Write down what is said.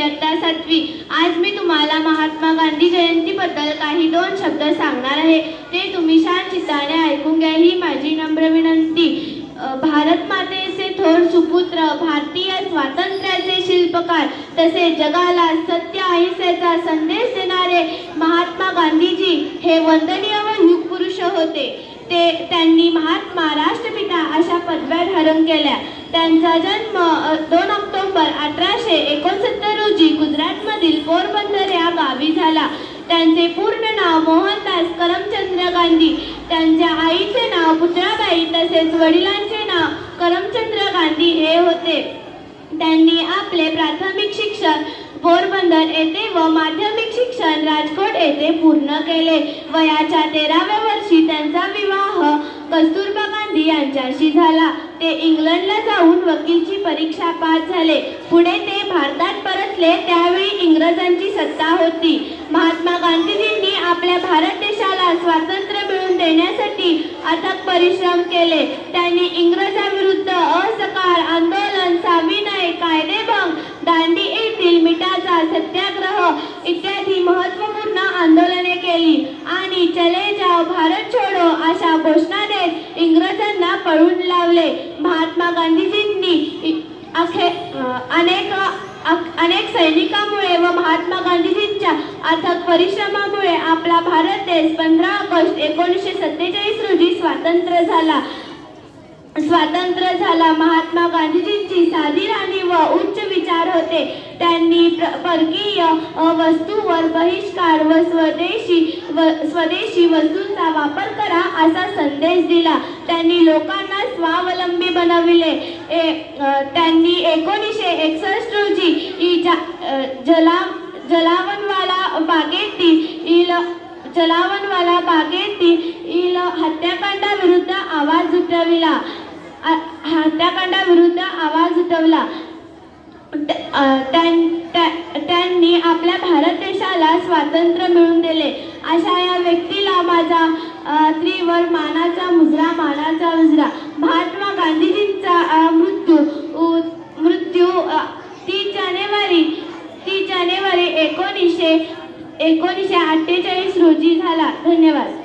इयत्ता सातवी. आज मी तुम्हाला महात्मा गांधी जयंतीबद्दल काही दोन शब्द सांगणार आहे. ते तुम्ही शांत चित्ताने ऐकून घ्या. ही माझी नम्र विनंती. भारत मातेचे थोर सुपुत्र भारतीय स्वातंत्र्याचे शिल्पकार तसे जगाला सत्य अहिंसेचा संदेश देणारे महात्मा गांधीजी हे वंदनीय व युगपुरुष होते. ते त्यांनी महात्मा राष्ट्र अशा पदव्या धारण केल्या. त्यांचा जन्म दोन ऑक्टोबर अठराशे एकोणसत्तर रोजी गुजरातमधील पोरबंदर या गावी झाला. त्यांचे पूर्ण नाव मोहनदास करमचंद्र गांधी त्यांच्या आईचे नाव पुतळाबाई तसेच वडिलांचे नाव करमचंद्र गांधी हे होते. त्यांनी आपले प्राथमिक शिक्षण पोरबंदर येथे व माध्यमिक शिक्षण राजकोट येथे पूर्ण केले वयाच्या तेराव्या वर्षी त्यांचा विवाह कस्तुरबा गांधी यांच्याशी झाला. ते इंग्लंडला जाऊन वकीलची परीक्षा पास झाले. पुढे ते भारतात परतले त्यावेळी इंग्रजांची सत्ता होती. महात्मा गांधीजींनी आपल्या भारत देशाला स्वातंत्र्य मिळवून देण्यासाठी अथक परिश्रम केले. त्यांनी इंग्रजाविरुद्ध असकार आंदोलन साविनय कायदेभंग दांडी येथील मिठाचा सत्याग्रह इत्यादी महत्त्वपूर्ण आंदोलने केली. आणि चले जाओ भारत छोडो अशा घोषणा देत इंग्रजांना पळून लावले. महात्मा गांधीजींनी इ- अखे अनेक अनेक सैनिकांमुळे व महात्मा गांधीजींच्या अथक परिश्रमामुळे आपला भारत देश पंधरा ऑगस्ट एकोणीसशे सत्तेचाळीस रोजी स्वातंत्र्य झाला. स्वातंत्र्य झाला. महात्मा गांधीजींची साधी होते. त्यांनी प्र- परकीय वस्तूवर बहिष्कार व स्वदेशी व स्वदेशी वस्तूंचा वापर करा असा संदेश दिला. त्यांनी लोकांना स्वावलंबी बनविले. ए, त्यांनी एकोणीसशे एकसष्ट रोजी जा- जला जलावनवाला बागेतील जलावनवाला बागेतील हत्याकांडाविरुद्ध आवाज उठविला. हत्याकांडाविरुद्ध आवाज उठवला. त्यांनी आपल्या भारत देशाला स्वातंत्र्य मिळवून दिले. अशा या व्यक्तीला माझा त्रिवर मानाचा मुजरा मानाचा मुजरा महात्मा गांधीजींचा मृत्यू उ- मृत्यू अ, तीस जानेवारी तीस जानेवारी एकोणीसशे एकोणीसशे अठ्ठेचाळीस रोजी झाला. धन्यवाद.